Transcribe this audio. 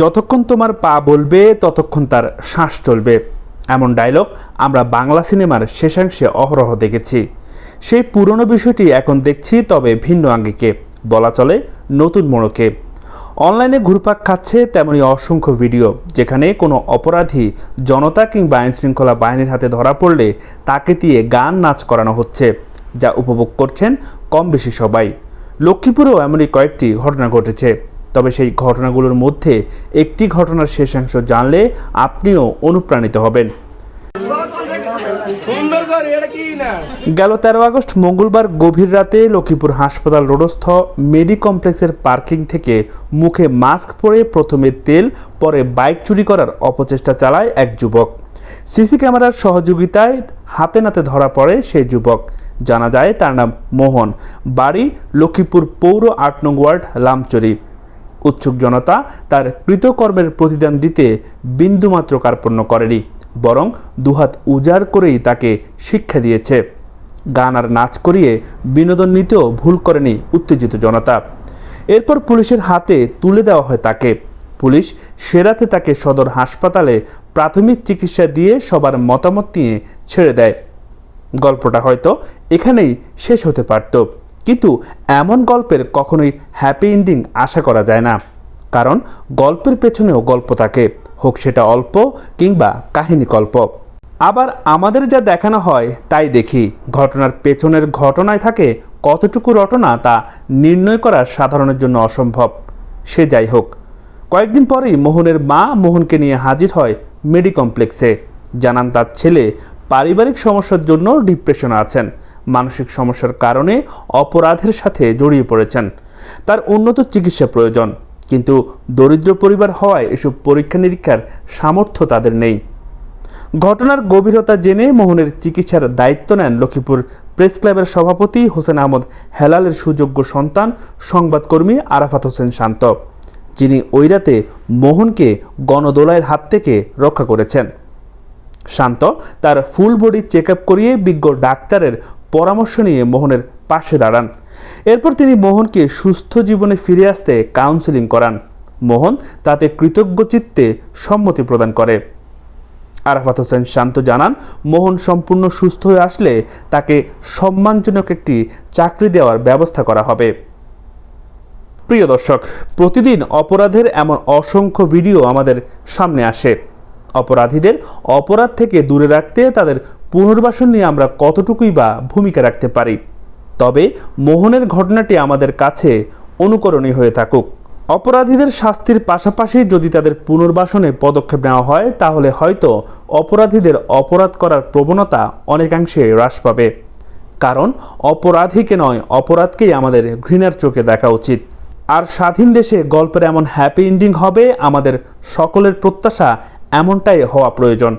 যতক্ষণ তোমার পা বলবে, ততক্ষণ তার শ্বাস চলবে। এমন ডায়লগ আমরা বাংলা সিনেমার শেষাংশে অহরহ দেখেছি। সেই পুরনো বিষয়টি এখন দেখছি, তবে ভিন্ন আঙ্গিকে। বলা চলে নতুন মোড়কে। অনলাইনে ঘুরপাক খাচ্ছে তেমনি অসংখ্য ভিডিও, যেখানে কোনো অপরাধী জনতা কিংবা আইনশৃঙ্খলা বাহিনীর হাতে ধরা পড়লে তাকে দিয়ে গান নাচ করানো হচ্ছে। যা উপভোগ করছেন কম বেশি সবাই। লক্ষ্মীপুরেও এমনই কয়েকটি ঘটনা ঘটেছে। তবে সেই ঘটনাগুলোর মধ্যে একটি ঘটনার শেষাংশ জানলে আপনিও অনুপ্রাণিত হবেন। গেল তেরো আগস্ট মঙ্গলবার গভীর রাতে লক্ষ্মীপুর হাসপাতাল রোডস্থ মেডি কমপ্লেক্সের পার্কিং থেকে মুখে মাস্ক পরে প্রথমে তেল পরে বাইক চুরি করার অপচেষ্টা চালায় এক যুবক। সিসি ক্যামেরার সহযোগিতায় হাতে নাতে ধরা পড়ে সেই যুবক। জানা যায়, তার নাম মোহন। বাড়ি লক্ষ্মীপুর পৌর আট নং ওয়ার্ড, লামচুরি। উৎসুক জনতা তার কৃতকর্মের প্রতিদান দিতে বিন্দুমাত্র কার্পণ্য করেনি, বরং দুহাত উজাড় করেই তাকে শিক্ষা দিয়েছে। গান আর নাচ করিয়ে বিনোদন নিতেও ভুল করেনি উত্তেজিত জনতা। এরপর পুলিশের হাতে তুলে দেওয়া হয় তাকে। পুলিশ সেরাতে তাকে সদর হাসপাতালে প্রাথমিক চিকিৎসা দিয়ে সবার মতামত নিয়ে ছেড়ে দেয়। গল্পটা হয়তো এখানেই শেষ হতে পারত। কিন্তু এমন গল্পের কখনোই হ্যাপি এন্ডিং আশা করা যায় না। কারণ গল্পের পেছনেও গল্প থাকে। হোক সেটা অল্প কিংবা কাহিনী গল্প। আবার আমাদের যা দেখানো হয় তাই দেখি। ঘটনার পেছনের ঘটনায় থাকে কতটুকু রটনা তা নির্ণয় করা সাধারণের জন্য অসম্ভব। সে যাই হোক। কয়েকদিন পরেই মোহনের মা মোহনকে নিয়ে হাজির হয় মেডি কমপ্লেক্সে। জানান তার ছেলে পারিবারিক সমস্যার জন্য ডিপ্রেশনে আছেন। মানসিক সমস্যার কারণে অপরাধের সাথে জড়িয়ে পড়েছেন। তার উন্নত চিকিৎসা প্রয়োজন, কিন্তু দরিদ্র পরিবার হওয়ায় এসব পরীক্ষা নিরীক্ষার সামর্থ্য তাদের নেই। ঘটনার গভীরতা জেনে মোহনের চিকিৎসার দায়িত্ব নেন লক্ষ্মীপুর প্রেস ক্লাবের সভাপতি হোসেন আহমদ হেলালের সুযোগ্য সন্তান সংবাদকর্মী আরাফাত হোসেন শান্ত, যিনি ওই রাতে মোহনকে গণদোলাইয়ের হাত থেকে রক্ষা করেছেন। শান্ত। তার ফুল বডি চেক আপ করিয়ে বিজ্ঞ ডাক্তারের পরামর্শ নিয়ে মোহনের পাশে দাঁড়ান। এরপর তিনি মোহনকে সুস্থ জীবনে ফিরে আসতে কাউন্সেলিং করান। মোহন তাতে কৃতজ্ঞ চিত্তে সম্মতি প্রদান করে। আরাফাত হোসেন শান্ত জানান, মোহন সম্পূর্ণ সুস্থ হয়ে আসলে তাকে সম্মানজনক একটি চাকরি দেওয়ার ব্যবস্থা করা হবে। প্রিয় দর্শক, প্রতিদিন অপরাধের এমন অসংখ্য ভিডিও আমাদের সামনে আসে। অপরাধীদের অপরাধ থেকে দূরে রাখতে তাদের পুনর্বাসন নিয়ে আমরা কতটুকুই বা ভূমিকা রাখতে পারি। তবে মোহনের ঘটনাটি আমাদের কাছে অনুকরণীয় হয়ে থাকুক। অপরাধীদের শাস্তির পাশাপাশি যদি তাদের পুনর্বাসনে পদক্ষেপ নেওয়া হয়, তাহলে হয়তো অপরাধীদের অপরাধ করার প্রবণতা অনেকাংশে হ্রাস পাবে। কারণ অপরাধীকে নয়, অপরাধকেই আমাদের ঘৃণার চোখে দেখা উচিত। আর স্বাধীন দেশে গল্পের এমন হ্যাপি এন্ডিং হবে, আমাদের সকলের প্রত্যাশা এমনটাই হওয়া প্রয়োজন।